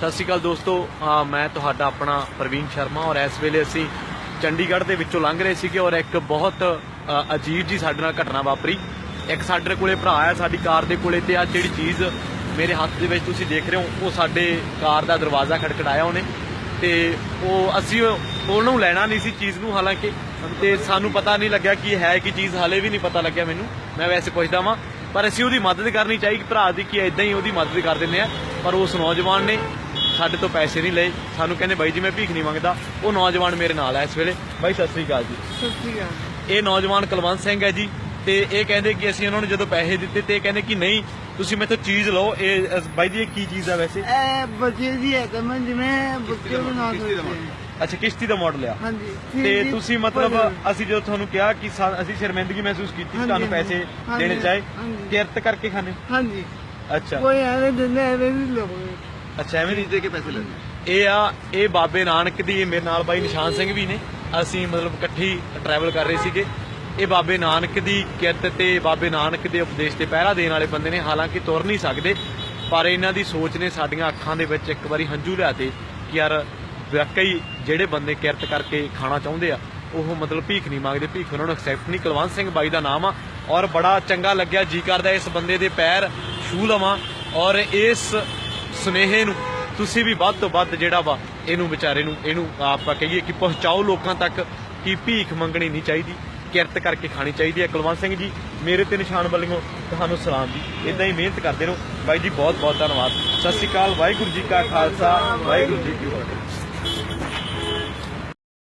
ਸਤਿ ਸ਼੍ਰੀ ਅਕਾਲ ਦੋਸਤੋ। ਮੈਂ ਤੁਹਾਡਾ ਆਪਣਾ ਪ੍ਰਵੀਨ ਸ਼ਰਮਾ ਔਰ ਇਸ ਵੇਲੇ ਅਸੀਂ ਚੰਡੀਗੜ੍ਹ ਦੇ ਵਿੱਚੋਂ ਲੰਘ ਰਹੇ ਸੀਗੇ ਔਰ ਇੱਕ ਬਹੁਤ ਅਜੀਬ ਜੀ ਸਾਡੇ ਨਾਲ ਘਟਨਾ ਵਾਪਰੀ। ਇੱਕ ਸਾਡੇ ਕੋਲੇ ਭਰਾ ਆ ਸਾਡੀ ਕਾਰ ਦੇ ਕੋਲੇ ਤੇ ਆ ਜਿਹੜੀ ਚੀਜ਼ ਮੇਰੇ ਹੱਥ ਦੇ ਵਿੱਚ ਤੁਸੀਂ ਦੇਖ ਰਹੇ ਹੋ, ਉਹ ਸਾਡੇ ਕਾਰ ਦਾ ਦਰਵਾਜ਼ਾ ਖੜਕੜਾਇਆ ਉਹਨੇ। ਤੇ ਉਹ ਅਸੀਂ ਉਹਨੂੰ ਲੈਣਾ ਨਹੀਂ ਸੀ ਚੀਜ਼ ਨੂੰ ਹਾਲਾਂਕਿ। ਤੇ ਸਾਨੂੰ ਪਤਾ ਨਹੀਂ ਲੱਗਿਆ ਕਿ ਹੈ ਕੀ ਚੀਜ਼, ਹਾਲੇ ਵੀ ਨਹੀਂ ਪਤਾ ਲੱਗਿਆ ਮੈਨੂੰ। ਮੈਂ ਵੈਸੇ ਪੁੱਛਦਾ ਵਾਂ। ਪਰ ਅਸੀਂ ਉਹਦੀ ਮਦਦ ਕਰਨੀ ਚਾਹੀਦੀ ਭਰਾ ਦੀ ਕਿ ਇਦਾਂ ਹੀ ਉਹਦੀ ਮਦਦ ਕਰ ਦਿੰਦੇ ਆ। ਪਰ ਉਸ ਨੌਜਵਾਨ ਨੇ ਸਾਡੇ ਤੋਂ ਪੈਸੇ ਨਹੀਂ ਲਏ। ਸਾਨੂੰ ਕਹਿੰਦੇ ਬਾਈ ਜੀ ਮੈਂ ਭੀਖ ਨਹੀਂ ਮੰਗਦਾ। ਉਹ ਨੌਜਵਾਨ ਮੇਰੇ ਨਾਲ ਹੈ ਇਸ ਵੇਲੇ। ਬਾਈ ਸਤਿ ਸ੍ਰੀ ਅਕਾਲ ਜੀ। ਸਤਿ ਸ਼੍ਰੀ ਅਕਾਲ। ਇਹ ਨੌਜਵਾਨ ਕੁਲਵੰਤ ਸਿੰਘ ਹੈ ਜੀ ਤੇ ਇਹ ਕਹਿੰਦੇ ਕਿ ਅਸੀਂ ਉਹਨਾਂ ਨੂੰ ਜਦੋਂ ਪੈਸੇ ਦਿੱਤੇ ਤੇ ਇਹ ਕਹਿੰਦੇ ਕਿ ਨਹੀਂ ਤੁਸੀਂ ਮੈਥੋਂ ਚੀਜ਼ ਲਓ। ਇਹ ਬਾਈ ਜੀ ਇਹ ਕੀ ਚੀਜ਼ ਆ ਵੈਸੇ? ਇਹ ਬੱਚੇ ਦੀ ਹੈ ਤਾਂ ਮੈਂ ਜਿਵੇਂ ਬੱਚੇ ਬਣਾ ਸਕਦੇ ਹਾਂ। ਅੱਛਾ ਕਿਸ਼ਤੀ ਦਾ ਮਾਡਲ ਆ। ਹਾਂਜੀ। ਤੇ ਤੁਸੀਂ ਮਤਲਬ ਅਸੀਂ ਜਦੋਂ ਤੁਹਾਨੂੰ ਕਿਹਾ ਕਿ ਸਾ- ਅਸੀਂ ਸ਼ਰਮਿੰਦਗੀ ਮਹਿਸੂਸ ਕੀਤੀ ਤੁਹਾਨੂੰ ਪੈਸੇ ਹਾਂਜੀ, ਦੇਣੇ ਚਾਹੇ ਹਾਂਜੀ। ਕਿਰਤ ਕਰਕੇ ਖਾਣੇ ਹਾਂਜੀ। ਅੱਛਾ। ਕੋਈ ਐਵੇਂ ਦਿੰਦੇ ਐਵੇਂ ਨਹੀਂ ਲੋਗੇ ਅੱਛਾ ਐਵੇਂ ਦੀ ਦੇ ਕੇ ਪੈਸੇ ਲੈਣੇ ਇਹ ਆ ਇਹ ਬਾਬੇ ਨਾਨਕ ਦੀ ਮੇਰੇ ਨਾਲ ਬਾਈ ਨਿਸ਼ਾਨ ਸਿੰਘ ਵੀ ਨੇ। ਅਸੀਂ ਮਤਲਬ ਇਕੱਠੀ ਟਰੈਵਲ ਕਰ ਰਹੇ ਸੀਗੇ। ਇਹ ਬਾਬੇ ਨਾਨਕ ਦੀ ਕਿਰਤ ਤੇ ਬਾਬੇ ਨਾਨਕ ਦੇ ਉਪਦੇਸ਼ ਤੇ ਪਹਿਰਾ ਦੇਣ ਵਾਲੇ ਬੰਦੇ ਨੇ। ਹਾਲਾਂਕਿ ਤੁਰ ਨਹੀਂ ਸਕਦੇ ਪਰ ਇਹਨਾਂ ਦੀ ਸੋਚ ਨੇ ਸਾਡੀਆਂ ਅੱਖਾਂ ਦੇ ਵਿੱਚ ਇੱਕ ਵਾਰੀ ਹੰਝੂ ਲਿਆਤੇ ਕਿ ਯਾਰ ਵਾਕਈ ਜਿਹੜੇ ਬੰਦੇ ਕਿਰਤ ਕਰਕੇ ਖਾਣਾ ਚਾਹੁੰਦੇ ਆ, ਉਹ ਮਤਲਬ ਭੀਖ ਨਹੀਂ ਮੰਗਦੇ, ਭੀਖ ਉਹਨਾਂ ਨੂੰ ਐਕਸੈਪਟ ਨਹੀਂ। ਕੁਲਵੰਤ ਸਿੰਘ ਬਾਈ ਦਾ ਨਾਮ ਆ ਔਰ ਬੜਾ ਚੰਗਾ ਲੱਗਿਆ ਜੀ ਕਰਦਾ ਇਸ ਬੰਦੇ ਦੇ ਪੈਰ ਛੂ ਲਵਾਂ ਔਰ ਇਸ ਸੁਨੇਹੇ ਨੂੰ ਤੁਸੀਂ ਵੀ ਵੱਧ ਤੋਂ ਵੱਧ ਜਿਹੜਾ ਵਾ, ਇਹਨੂੰ ਵਿਚਾਰੇ ਨੂੰ, ਇਹਨੂੰ ਆਪਾਂ ਕਹੀਏ ਕਿ ਪਹੁੰਚਾਓ ਲੋਕਾਂ ਤੱਕ ਕਿ ਭੀਖ ਮੰਗਣੀ ਨਹੀਂ ਚਾਹੀਦੀ, ਕਿਰਤ ਕਰਕੇ ਖਾਣੀ ਚਾਹੀਦੀ ਹੈ। ਕੁਲਵੰਤ ਸਿੰਘ ਜੀ, ਮੇਰੇ ਤੇ ਨਿਸ਼ਾਨ ਵੱਲੋਂ ਤੁਹਾਨੂੰ ਸਲਾਮ ਜੀ। ਇਦਾਂ ਹੀ ਮਿਹਨਤ ਕਰਦੇ ਰਹੋ। ਬਾਈ ਜੀ ਬਹੁਤ ਬਹੁਤ ਧੰਨਵਾਦ। ਸਤਿ ਸ਼੍ਰੀ ਅਕਾਲ। ਵਾਹਿਗੁਰੂ ਜੀ ਕਾ ਖਾਲਸਾ। ਵਾਹਿਗੁਰੂ ਜੀ ਕੀ ਫਤਿਹ।